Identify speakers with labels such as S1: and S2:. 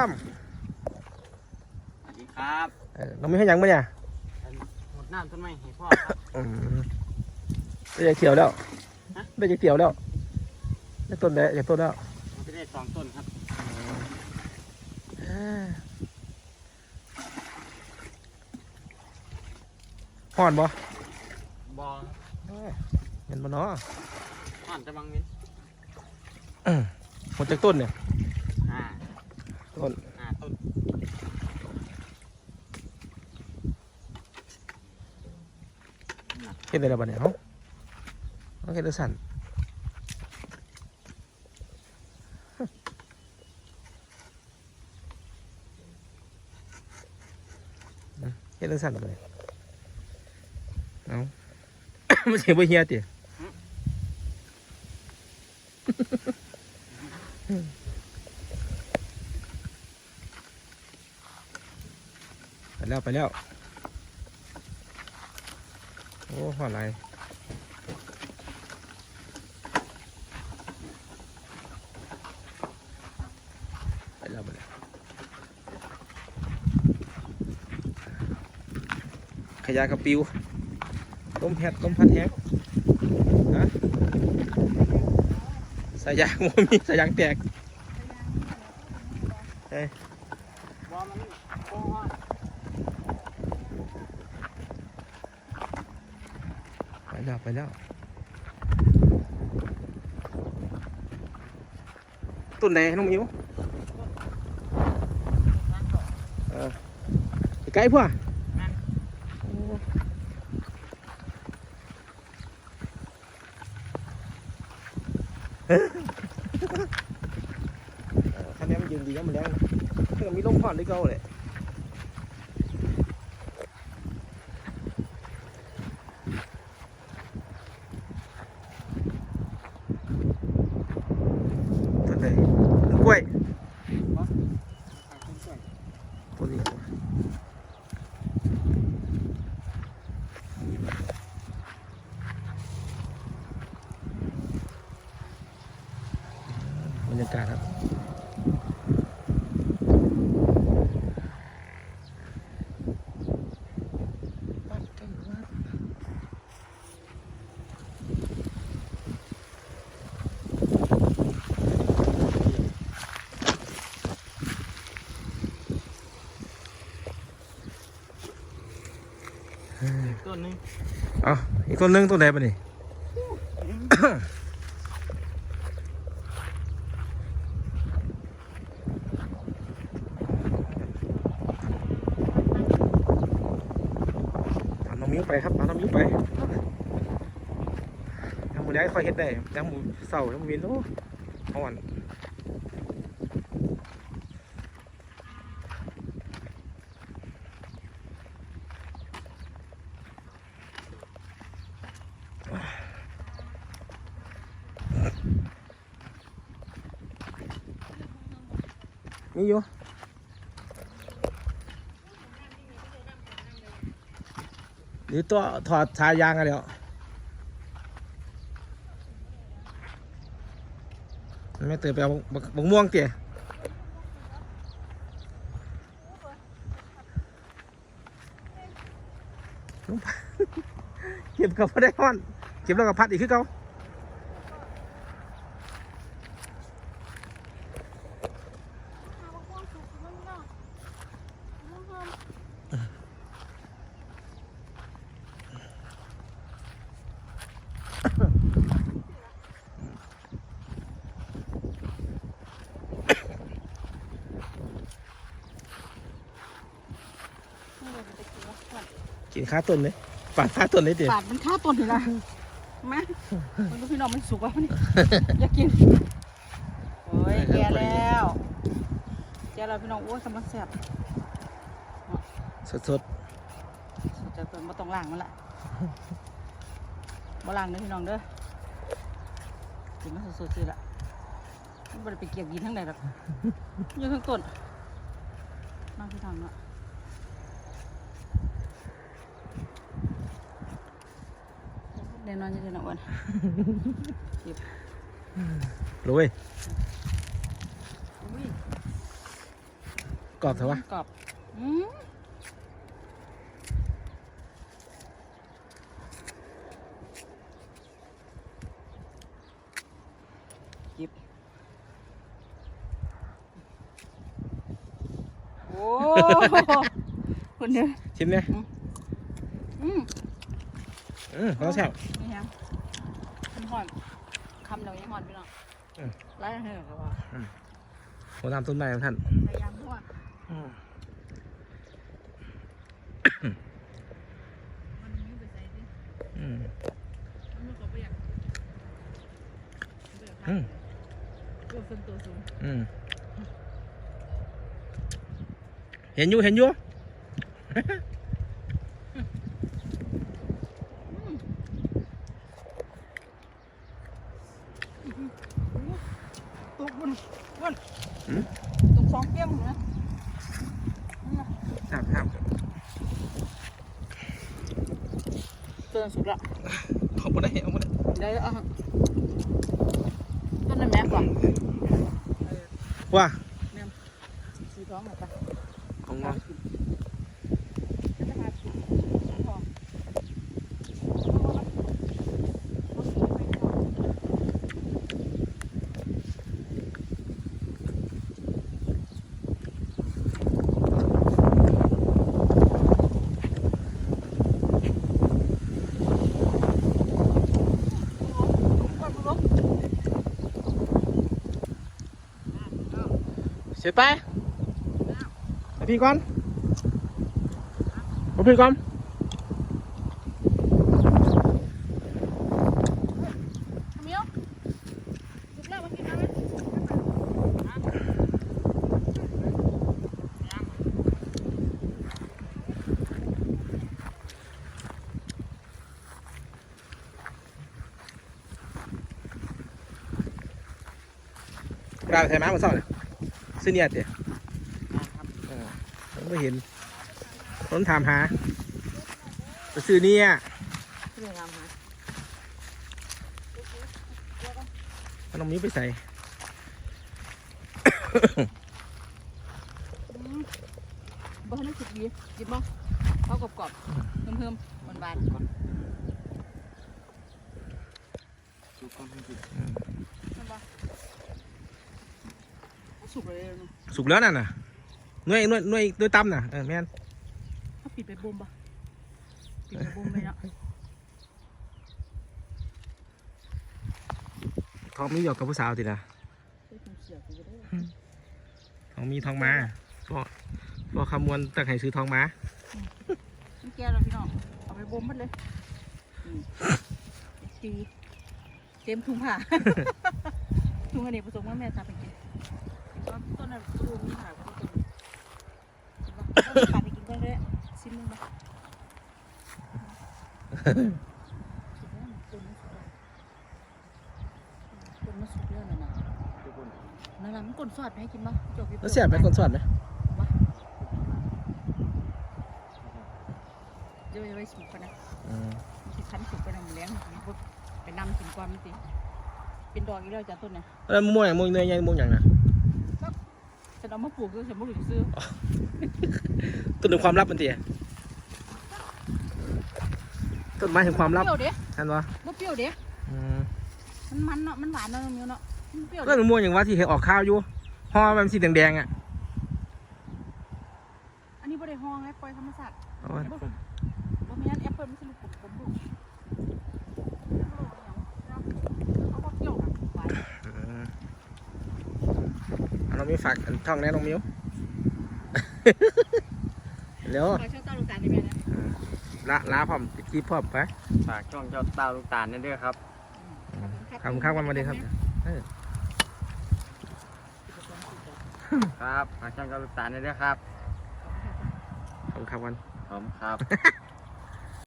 S1: ตั้ม
S2: สวัสดีครับ
S1: เอ่อน้องมีให้หยังมั้ยเนี่ย
S2: หมดน้ำต้นไม้ให้พ่อครับ
S1: อืมได้จากเที่ยวแล้ว
S2: ฮะ
S1: ได้จากเที่ยวแล้วได้ต้นได้จากต้นแล้ว
S2: มันจะได้สองต้นครับ
S1: ห่อนบ่
S2: บอ
S1: เห็นบ่เนาะ
S2: อ่อนจะบังเว้น
S1: หมดจากต้นเนี่ย
S2: ห้า
S1: ต้น
S2: ห้าต้น
S1: เห็นได้แล้วบัดเนี่ยเนาะเอาเห็นได้สั่นเห็นได้สั่นเลยเอ้ามันสียงบ่เฮียติไแล้วไปแล้ว โอ้หัวไหลไปแล้วไปแล้วขยะกระปิวต้มแพดต้มพัดแห้งฮะสายยางมันมีสายยางแตก
S2: บอมันโค้งอ่อน
S1: ไป แล้วไปแล้ว ต้นไหนน้องมิวเออไปไกลพ่อโอ้เอ้อคันนี้มันยืนดีนะมันแรงเพื่อมีลมผ่อนด้วยเก่าเลยต้นไหนต้นกล้วย
S2: หาต้นกล้วย
S1: ต้นนี้บ รรยากาศครับ
S2: ต้นหนึง
S1: เอาอีกต้นหนึงต้นไหนปะนี่ ตามน้องมิ้ วไปครับตามน้องมิ้วไปทำมือได้ค่อยเฮ็ดได้ทำมือเสาทำมือวียนโอ้อ่อนนี่อยู่ หรือตัวถอดชายางกันแล้วไม่เติมไปเอาบักบักม่วงเตี๋ยเก็บกับพอได้ห้อน เก็บแล้วกับพัดอีกคือเขา กินข้าต้นเลยปาดข้าต้นเลยเตี๋ย
S3: ปาดมันฆ่าต้นอยู่ละมามันดูพี่น้องมันสุกแล้วนี่อยากกินโอ้ยแก่แล้วแก่แล้วพี่น้องโอ้ยกำลังแซ่บ
S1: สดสด
S3: จะเปิดมาต้องล้างมันละมาล้างเด้อพี่น้องเด้อกินมาสดๆสิละมันบ่ได้ไปเก็บกินทั้งใดหรอกอยู่ทั้งต้นน้องพี่น้องเนาะเดี๋ยวนอนจะเดี๋ยวนอนวัน
S1: ๆเลย
S3: อุ้ย
S1: กรอบเถอะวะ
S3: กรอบอืมจิบโอ้คนเดียว
S1: ชิมเนี่ย
S3: อืม
S1: อืมต้องแซ่บ
S3: นี่ฮะมัน หอนคำเดียวยังหอนพี่น้อง
S1: อืม
S3: ไล่ให้หน่อยครับว่า
S1: ผมทำต้นไม้ของท่าน
S3: พยายามนวด
S1: อืม
S3: มันมีไปใส่ดิ
S1: อืม
S3: มันมีกรอบไปอย่างเบื่อ
S1: อืม
S3: เบื่อเส้นตัวสูง
S1: อืมเห็นอยู่เห็นอยู่
S3: ตุกมันมัน
S1: อืม
S3: ตุกสองเปี้ยงนะ
S1: ครับครับ
S3: เตือ นสุดละ
S1: ขอบคุณได้เอาหมดได้
S3: ได้แล้วอะต้นนั้นแม่ก่อน
S1: ว่า
S3: สีท้องหน่อยไป
S1: ของงอ
S3: จะมาสีทอง
S1: เสร็จไปเอาพี่ก่อนเอาพี่ก่อน
S3: เมียวสุกแล้วมากินน้ำไหม
S1: กราบไทยม้ามาซ่อนเลย ซื้อเนี่ยเตี๋ยผมไม่เห็นผมถามหาไปซื้อเนี่ย
S3: เรื่องงามฮะ
S1: เอาน้องมิ้วไปใส่
S3: บ้านนั่นสุดดีกินบ้างเขากรอบกรอบเพิ่มเพิ่มหวานหวาน
S2: สุกก่อนให้สุก
S3: มันบ้า สุกเลยเนาะ
S1: สุกแล้วน่ะน่ะหน่วยหน่วยหน่วยหน่วยตำน่ะเออแม่น
S3: ถ้าปิดไปบ่มปะปิดไปบ่มไปเนาะ
S1: ทองมีหยอกกับผู้สาวตินะ
S3: เฮ้ยผมเสียกูได้
S1: ทองมีทองมาพอพอคำมวณตั้งให้ซื้อทองมา
S3: นี่แกเราพี่น้องเอาไปบ่มหมดเลยอืมจีเต็มถุงผ้าถุงอันนี้ผสมกับแม่ทำไปกิน ต้นนนั้นดูมีขนาดว่าต้นต้นขาไปกินก็ได้ซิมมึงมาต้นมันสุกแล้วนะนะ
S2: ทุกคน
S3: นั่นน่ะมันกลนสอดไหมกินบ้างจบ
S1: แล้วเสียบไหมคนสอนไหม
S3: เดี๋ยวจะไปสุกกันนะ
S1: อืม
S3: สิคันสุกไปนำเลี้ยงไปนำกินก่อนมันสิเป็นดอกอีกแล้วจ้ะต้นเนี่ย
S1: แล้วมะม่วงอย่างมะม่วงเนยยังมะม่วงอย่างนะ
S3: ปลูกด้วยฉันไม่รู้จะซื้อ
S1: ต้นถึงความลับมันเตียต้นไม้แห่งความลับ
S3: เปรี้ยวเด้
S1: ท่านวะ
S3: บ่เปรี้ยวเด้
S1: อืม
S3: มันมันเนาะมันหวานเนาะมิวเนาะมันเปรี้ยว
S1: ก็
S3: เด้
S1: มะม่วงอย่างว่าที่เห็นออกข้าวอยู่ห่อมันสีแดงๆอะ
S3: อันนี้บ่ได้ห้องไงปล่อยธรรมชาติ
S1: เอาไว้
S3: บ่บ่มีอันแอปเปิ้ลมันสิลูกกลมๆลูกเอาบ่เปรี้ยวนะหวาน
S1: อืมเอา น้องมิ้วฝากอันท่องแน่น้องมิ้วเร็ว
S3: ขอช่างเต้าลูกตาลได้ไหมนะ
S1: ละลาพร้อมปิดคลิปพร้อมไป
S2: ฝากช่องเจ้าเต้าลูกตาลนั่นด้วยครับ
S1: ขอบคุณครับวันมาดีครับ
S2: ครับฝากช่องเจ้าลูกตาลนั่นด้วยครับ
S1: ขอบคุณครับวัน
S2: ผมครับ